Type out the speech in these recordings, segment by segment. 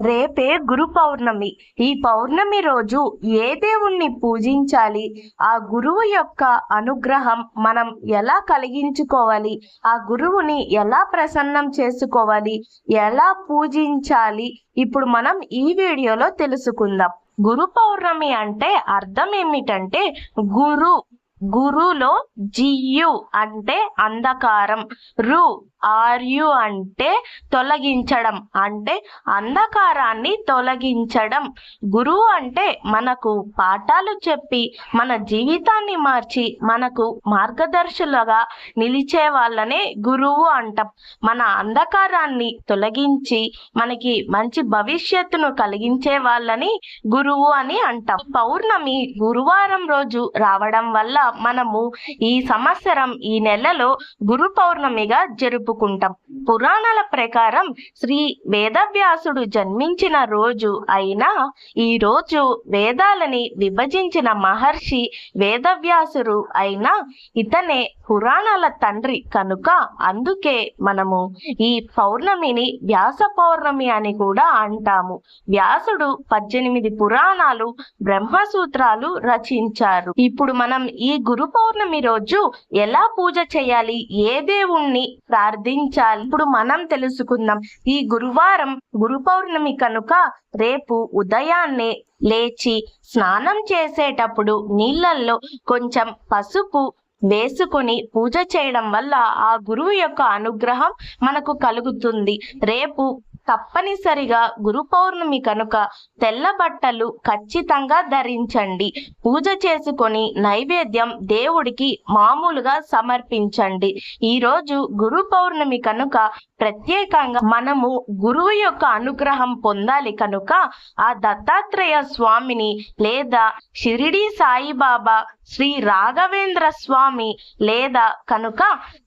రేపే గురు పౌర్ణమి. ఈ పౌర్ణమి రోజు ఏ దేవుణ్ణి పూజించాలి? ఆ గురువు యొక్క అనుగ్రహం మనం ఎలా కలిగించుకోవాలి? ఆ గురువుని ఎలా ప్రసన్నం చేసుకోవాలి? ఎలా పూజించాలి? ఇప్పుడు మనం ఈ వీడియోలో తెలుసుకుందాం. గురు పౌర్ణమి అంటే అర్థం ఏమిటంటే గురు గురులో జియు అంటే అంధకారం. రు ఆర్యు అంటే తొలగించడం. అంటే అంధకారాన్ని తొలగించడం. గురువు అంటే మనకు పాఠాలు చెప్పి మన జీవితాన్ని మార్చి మనకు మార్గదర్శులుగా నిలిచే వాళ్ళనే గురువు అంటాం. మన అంధకారాన్ని తొలగించి మనకి మంచి భవిష్యత్తును కలిగించే వాళ్ళని గురువు అని అంటాం. పౌర్ణమి గురువారం రోజు రావడం వల్ల మనము ఈ సంవత్సరం ఈ నెలలో గురు పౌర్ణమిగా జరుపుకుంటాం పురాణాల ప్రకారం శ్రీ వేదవ్యాసుడు జన్మించిన రోజు అయినా ఈ రోజు వేదాలని విభజించిన మహర్షి వేదవ్యాసుడు అయినా ఇతనే పురాణాల తండ్రి. కనుక అందుకే మనము ఈ పౌర్ణమిని వ్యాస పౌర్ణమి అని కూడా అంటాము. వ్యాసుడు పద్దెనిమిది పురాణాలు బ్రహ్మసూత్రాలు రచించారు. ఇప్పుడు మనం ఈ గురు పౌర్ణమి రోజు ఎలా పూజ చేయాలి? ఏ దేవుణ్ణి సాధించాలి ఇప్పుడు మనం తెలుసుకుందాం. ఈ గురువారం గురు పౌర్ణమి కనుక రేపు ఉదయాన్నే లేచి స్నానం చేసేటప్పుడు నీళ్ళల్లో కొంచెం పసుపు వేసుకొని పూజ చేయడం వల్ల ఆ గురువు యొక్క అనుగ్రహం మనకు కలుగుతుంది. రేపు తప్పనిసరిగా గురు పౌర్ణమి కనుక తెల్ల బట్టలు ఖచ్చితంగా ధరించండి. పూజ చేసుకొని నైవేద్యం దేవుడికి మామూలుగా సమర్పించండి. ఈ రోజు గురు పౌర్ణమి కనుక ప్రత్యేకంగా మనము గురువు యొక్క అనుగ్రహం పొందాలి కనుక ఆ దత్తాత్రేయ స్వామిని లేదా షిరిడి సాయిబాబా శ్రీ రాఘవేంద్ర స్వామి లేదా కనుక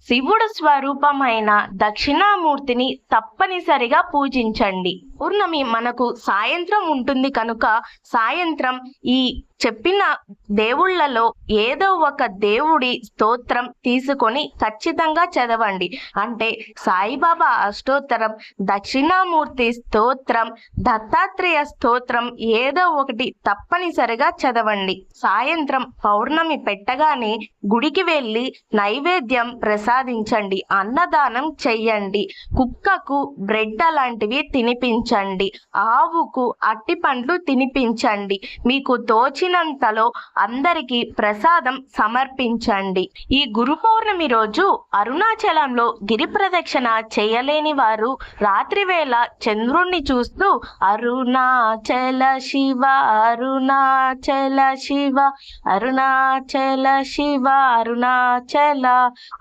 శివుడు స్వరూపమైన దక్షిణామూర్తిని తప్పనిసరిగా పూజ పూజించండి. పూర్ణమి మనకు సాయంత్రం ఉంటుంది కనుక సాయంత్రం ఈ చెప్పిన దేవుళ్ళలో ఏదో ఒక దేవుడి స్తోత్రం తీసుకొని ఖచ్చితంగా చదవండి. అంటే సాయిబాబా అష్టోత్తరం దక్షిణామూర్తి స్తోత్రం దత్తాత్రేయ స్తోత్రం ఏదో ఒకటి తప్పనిసరిగా చదవండి. సాయంత్రం పౌర్ణమి పెట్టగానే గుడికి వెళ్ళి నైవేద్యం ప్రసాదించండి. అన్నదానం చెయ్యండి. కుక్కకు బ్రెడ్ అలాంటివి తినిపించండి. ఆవుకు అట్టి పండ్లు తినిపించండి. మీకు తోచిన వీలైనంతలో అందరికీ ప్రసాదం సమర్పించండి. ఈ గురు పౌర్ణమి రోజు అరుణాచలంలో గిరి ప్రదక్షిణ చేయలేని వారు రాత్రి వేళ చంద్రుణ్ణి చూస్తూ అరుణాచల శివ అరుణాచల శివ అరుణాచల శివ అరుణాచల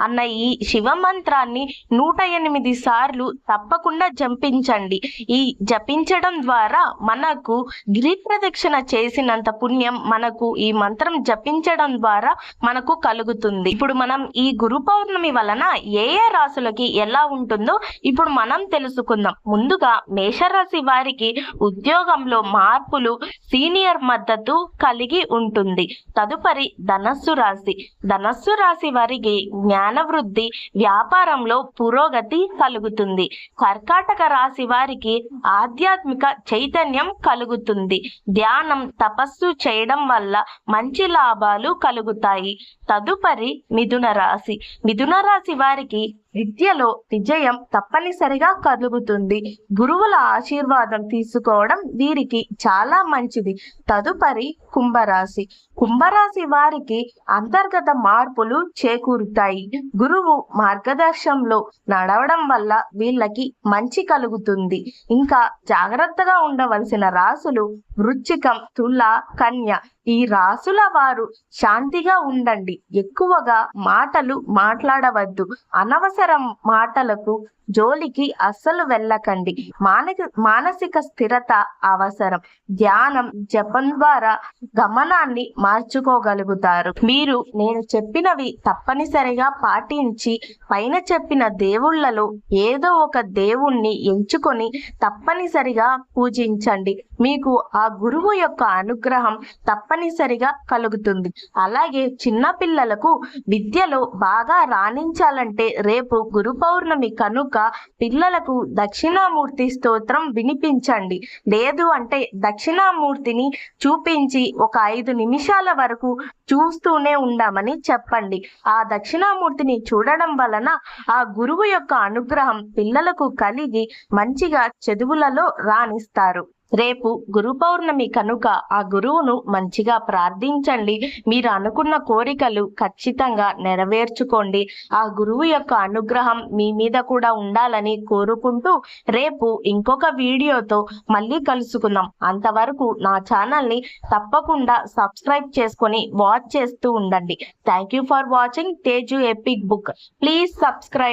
అన్న ఈ శివ మంత్రాన్ని నూట ఎనిమిది సార్లు తప్పకుండా జపించండి. ఈ జపించడం ద్వారా మనకు గిరి ప్రదక్షిణ చేసినంత పుణ్యం మనకు ఈ మంత్రం జపించడం ద్వారా మనకు కలుగుతుంది. ఇప్పుడు మనం ఈ గురు పౌర్ణమి వలన ఏ ఏ రాశులకి ఎలా ఉంటుందో ఇప్పుడు మనం తెలుసుకుందాం. ముందుగా మేషరాశి వారికి ఉద్యోగంలో మార్పులు సీనియర్ మద్దతు కలిగి ఉంటుంది. తదుపరి ధనస్సు రాశి. ధనస్సు రాశి వారికి జ్ఞాన వృద్ధి వ్యాపారంలో పురోగతి కలుగుతుంది. కర్కాటక రాశి వారికి ఆధ్యాత్మిక చైతన్యం కలుగుతుంది. ధ్యానం తపస్సు చేయడం వల్ల మంచి లాభాలు కలుగుతాయి. తదుపరి మిథున రాశి. మిథున రాశి వారికి విద్యలో విజయం తప్పనిసరిగా కలుగుతుంది. గురువుల ఆశీర్వాదం తీసుకోవడం వీరికి చాలా మంచిది. తదుపరి కుంభరాశి. కుంభరాశి వారికి అంతర్గత మార్పులు చేకూరుతాయి. గురువు మార్గదర్శనంలో నడవడం వల్ల వీళ్ళకి మంచి కలుగుతుంది. ఇంకా జాగ్రత్తగా ఉండవలసిన రాసులు వృచ్చికం తుల కన్య ఈ రాసుల వారు శాంతిగా ఉండండి. ఎక్కువగా మాటలు మాట్లాడవద్దు. అనవసరం మాటలకు జోలికి అస్సలు వెళ్ళకండి. మానసిక మానసిక స్థిరత అవసరం. ధ్యానం జపం ద్వారా గమనాన్ని మార్చుకోగలుగుతారు. మీరు నేను చెప్పినవి తప్పనిసరిగా పాటించి పైన చెప్పిన దేవుళ్ళలో ఏదో ఒక దేవుణ్ణి ఎంచుకొని తప్పనిసరిగా పూజించండి. మీకు ఆ గురువు యొక్క అనుగ్రహం తప్పని తప్పనిసరిగా కలుగుతుంది. అలాగే చిన్నపిల్లలకు విద్యలో బాగా రాణించాలంటే రేపు గురు పౌర్ణమి కనుక పిల్లలకు దక్షిణామూర్తి స్తోత్రం వినిపించండి. లేదు అంటే దక్షిణామూర్తిని చూపించి ఒక ఐదు నిమిషాల వరకు చూస్తూనే ఉండమని చెప్పండి. ఆ దక్షిణామూర్తిని చూడడం వలన ఆ గురువు యొక్క అనుగ్రహం పిల్లలకు కలిగి మంచిగా చదువులలో రాణిస్తారు. రేపు గురు పౌర్ణమి కనుక ఆ గురువును మంచిగా ప్రార్థించండి. మీరు అనుకున్న కోరికలు ఖచ్చితంగా నెరవేర్చుకోండి. ఆ గురువు యొక్క అనుగ్రహం మీ మీద కూడా ఉండాలని కోరుకుంటూ రేపు ఇంకొక వీడియోతో మళ్ళీ కలుసుకుందాం. అంతవరకు నా ఛానల్ని తప్పకుండా సబ్స్క్రైబ్ చేసుకొని వాచ్ చేస్తూ ఉండండి. Thank you for watching Teju epic book please subscribe